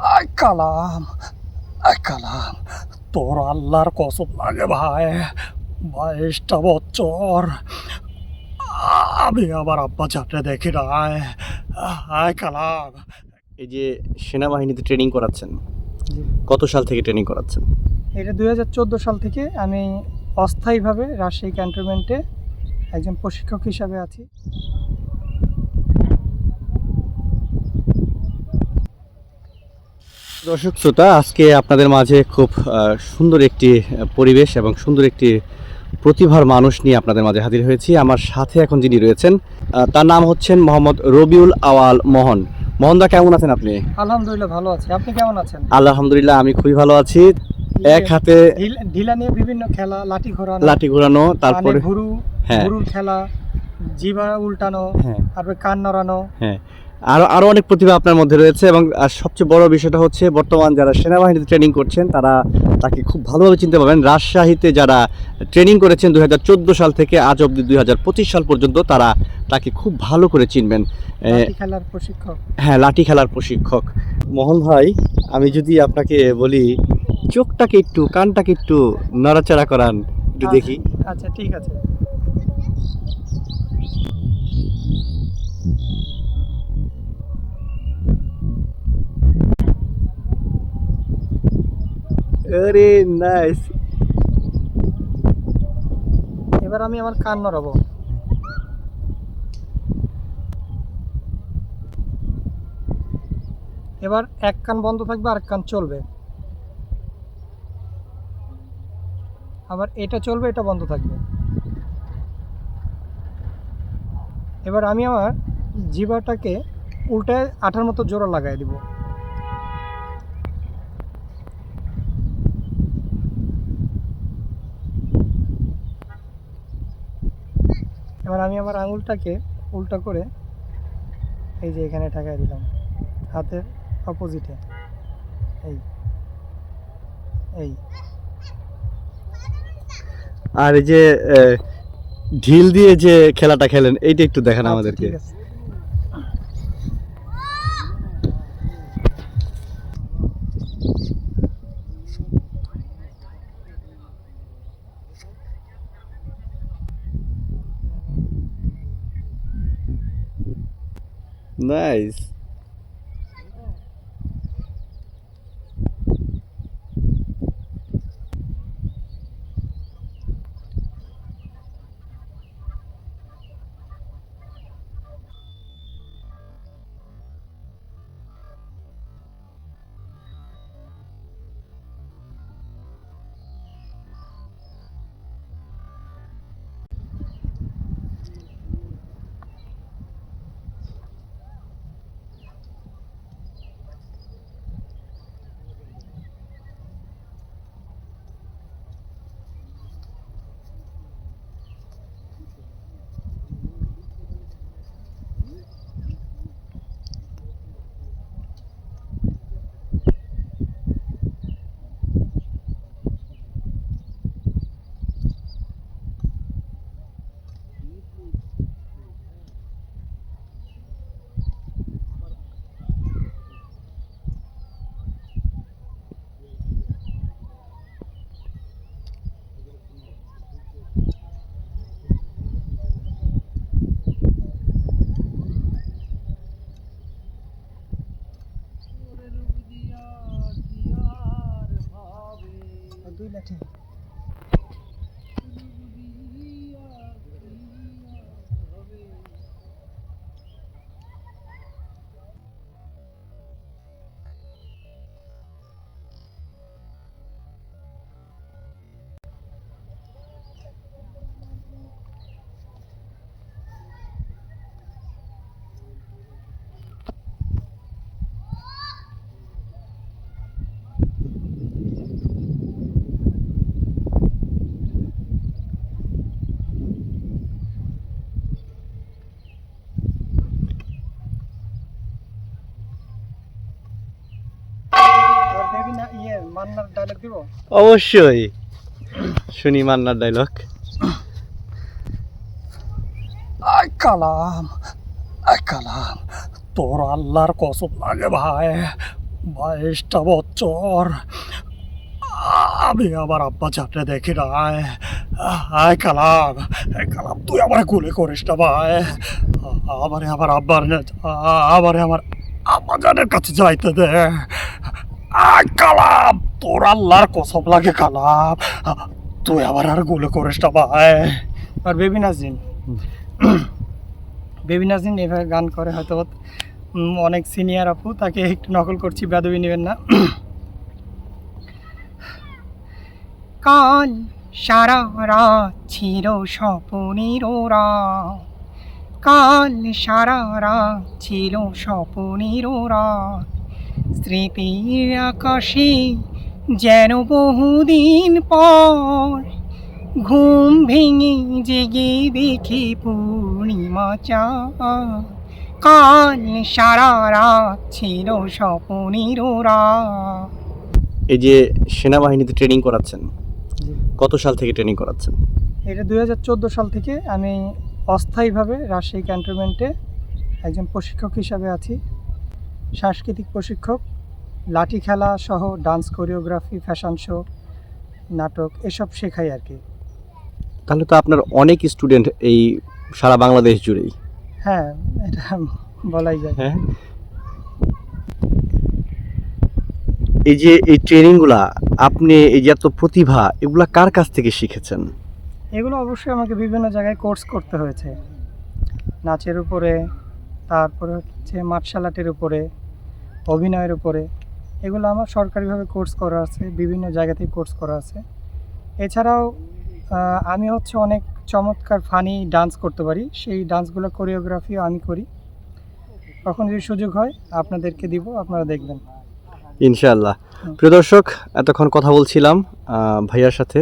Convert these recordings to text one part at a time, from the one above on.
আয় কালাম আয় কালাম। তোর আল্লাহর কসম লাগে ভাই বাইশটা বছর। আমি আমার আব্বা চাপড়ে দেখি না। আয় আয় কালাম। এই যে সেনাবাহিনীতে ট্রেনিং করাচ্ছেন কত সাল থেকে ট্রেনিং করাচ্ছেন? এটা দুই হাজার চোদ্দ সাল থেকে আমি অস্থায়ীভাবে রাজশাহী ক্যান্টনমেন্টে একজন প্রশিক্ষক হিসাবে আছি। দর্শক শ্রোতা আজকে আপনাদের মাঝে খুব সুন্দর একটি পরিবেশ এবং সুন্দর একটি প্রতিভার মানুষ নিয়ে আপনাদের মাঝে হাজির হয়েছি। আমার সাথে এখন যিনি রয়েছেন তার নাম হচ্ছেন মোহাম্মদ রবিউল আওয়াল মোহন। মোহনদা কেমন আছেন আপনি? আলহামদুলিল্লাহ ভালো আছি। আপনি কেমন আছেন? আলহামদুলিল্লাহ আমি খুবই ভালো আছি। এক হাতে ঢিলা নিয়ে বিভিন্ন খেলা লাঠি ঘোরানো লাঠি ঘোরানো তারপরে ঘুরু হ্যাঁ। খেলা জিভা উল্টানো হ্যাঁ। তারপরে কান নড়ানো। হ্যাঁ। আরও আরও অনেক প্রতিভা আপনার মধ্যে রয়েছে এবং সবচেয়ে বড় বিষয়টা হচ্ছে বর্তমান যারা সেনাবাহিনীতে ট্রেনিং করছেন তারা তাকে খুব ভালোভাবে চিনতে পারবেন। রাজশাহীতে যারা ট্রেনিং করেছেন দুই সাল থেকে আজ অবধি দুই হাজার পঁচিশ সাল পর্যন্ত তারা তাকে খুব ভালো করে চিনবেন। খেলার প্রশিক্ষক। হ্যাঁ লাঠি খেলার প্রশিক্ষক। মোহন ভাই আমি যদি আপনাকে বলি চোখটাকে একটু কানটাকে একটু নড়াচড়া করান একটু দেখি। আচ্ছা ঠিক আছে। আরে নাইস এবার আমি আমার কান নড়াবো। এবার এক কান বন্ধ থাকবে আর কান চলবে। আবার এটা চলবে, এটা বন্ধ থাকবে। এবার আমি আমার জিভাটাকে উল্টায় আঠার মতো জোড়া লাগাই দিব। এবার আমি আমার আঙুলটাকে উল্টা করে এই যে এখানে ঠেকাই দিলাম হাতের অপোজিটে এই এই। আর এই যে ঢিল দিয়ে যে খেলাটা খেলেন এইটা একটু দেখান আচ্ছা, আমাদেরকে। ঠিক আছে। নাইস দুই লাঠি মান্নার ডায়লগ দিব? অবশ্যই। শুনি মান্নার ডায়লগ আয় কালাম আয় কালাম তোর আল্লাহর কসম লাগে ভাই বাইশটা বছর। আমি আমার আব্বা চাপটা দেখি না আয় কালাম কালাম তুই আমার গুলি করিস না ভাই। আমারে আমার আব্বার আমারে আমার আব্বা জানের কাছে যাইতে দে। আয় কালাম তোর আল্লাহর কসম লাগে কালাম। তুই আমার আর গুলি করিস না ভাই। আর বেবি নাজিন বেবি নাজিন এভাবে গান করে, হয়তো অনেক সিনিয়র আপু, তাকে একটু নকল করছি, বেদবি নেবেন না। কাল সারা রাত ছিল স্বপনের ওরা কাল সারা রাত ছিল স্বপনের ওরা স্মৃতির আকাশে যেন বহুদিন পর ঘুম ভেঙে জেগে দেখি পূর্ণিমা চা কাল সারা রাত ছিল স্বপনের এই যে সেনাবাহিনীতে ট্রেনিং করাচ্ছেন কত সাল থেকে ট্রেনিং করাচ্ছেন? এটা দুই হাজার চোদ্দ সাল থেকে আমি অস্থায়ীভাবে রাজশাহী ক্যান্টনমেন্টে একজন প্রশিক্ষক হিসাবে আছি সাংস্কৃতিক প্রশিক্ষক। লাঠি খেলা সহ ডান্স কোরিওগ্রাফি ফ্যাশন শো নাটক এসব শেখাই আর কি। তাহলে তো আপনার অনেক স্টুডেন্ট এই সারা বাংলাদেশ জুড়েই। হ্যাঁ এটা বলাই যায়। হ্যাঁ। এই যে এই ট্রেনিংগুলা আপনি এই যে এত প্রতিভা এগুলা কার কাছ থেকে শিখেছেন? এগুলো অবশ্যই আমাকে বিভিন্ন জায়গায় কোর্স করতে হয়েছে। নাচের উপরে তারপরে হচ্ছে মার্শাল আর্টের উপরে অভিনয়ের উপরে। এগুলো আমার সরকারিভাবে কোর্স করা আছে, বিভিন্ন জায়গা থেকে কোর্স করা আছে। এছাড়াও আমি হচ্ছে অনেক চমৎকার ফানি ডান্স করতে পারি। সেই ডান্সগুলো কোরিওগ্রাফিও আমি করি। কখন যদি সুযোগ হয়, আপনাদেরকে দিব, আপনারা দেখবেন। ইনশাআল্লাহ। প্রিয় দর্শক, এতক্ষণ কথা বলছিলাম ভাইয়ার সাথে।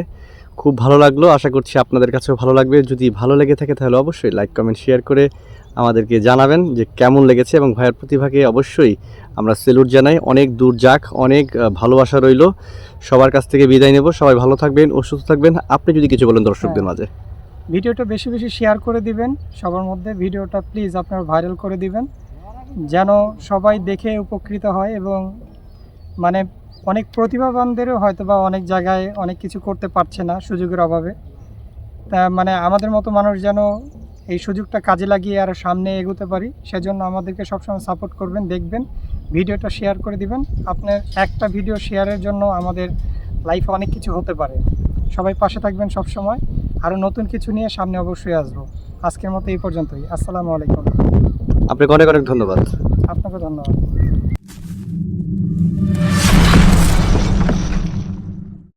খুব ভালো লাগল, আশা করছি আপনাদের কাছেও ভালো লাগবে। যদি ভালো লেগে থাকে, তাহলে অবশ্যই লাইক কমেন্ট শেয়ার করে আমাদেরকে জানাবেন যে কেমন লেগেছে এবং ভাইয়ার প্রতিভাকে অবশ্যই আমরা সেলুট জানাই। অনেক দূর যাক অনেক ভালোবাসা রইল। সবার কাছ থেকে বিদায় নেব। সবাই ভালো থাকবেন ও সুস্থ থাকবেন। আপনি যদি কিছু বলেন দর্শকদের মাঝে। ভিডিওটা বেশি বেশি শেয়ার করে দিবেন। সবার মধ্যে ভিডিওটা প্লিজ আপনারা ভাইরাল করে দিবেন। যেন সবাই দেখে উপকৃত হয় এবং মানে অনেক প্রতিভাবানদেরও হয়তো বা অনেক জায়গায় অনেক কিছু করতে পারছে না সুযোগের অভাবে। তা মানে আমাদের মতো মানুষ যেন এই সুযোগটা কাজে লাগিয়ে আরও সামনে এগোতে পারি সেজন্য আমাদেরকে সবসময় সাপোর্ট করবেন দেখবেন। ভিডিওটা শেয়ার করে দিবেন। আপনার একটা ভিডিও শেয়ারের জন্য আমাদের লাইফে অনেক কিছু হতে পারে। সবাই পাশে থাকবেন সব সময় আরও নতুন কিছু নিয়ে সামনে অবশ্যই আসব। আজকের মতো এই পর্যন্তই। আসসালামু আলাইকুম। আপনাকে অনেক অনেক ধন্যবাদ। আপনাকে ধন্যবাদ।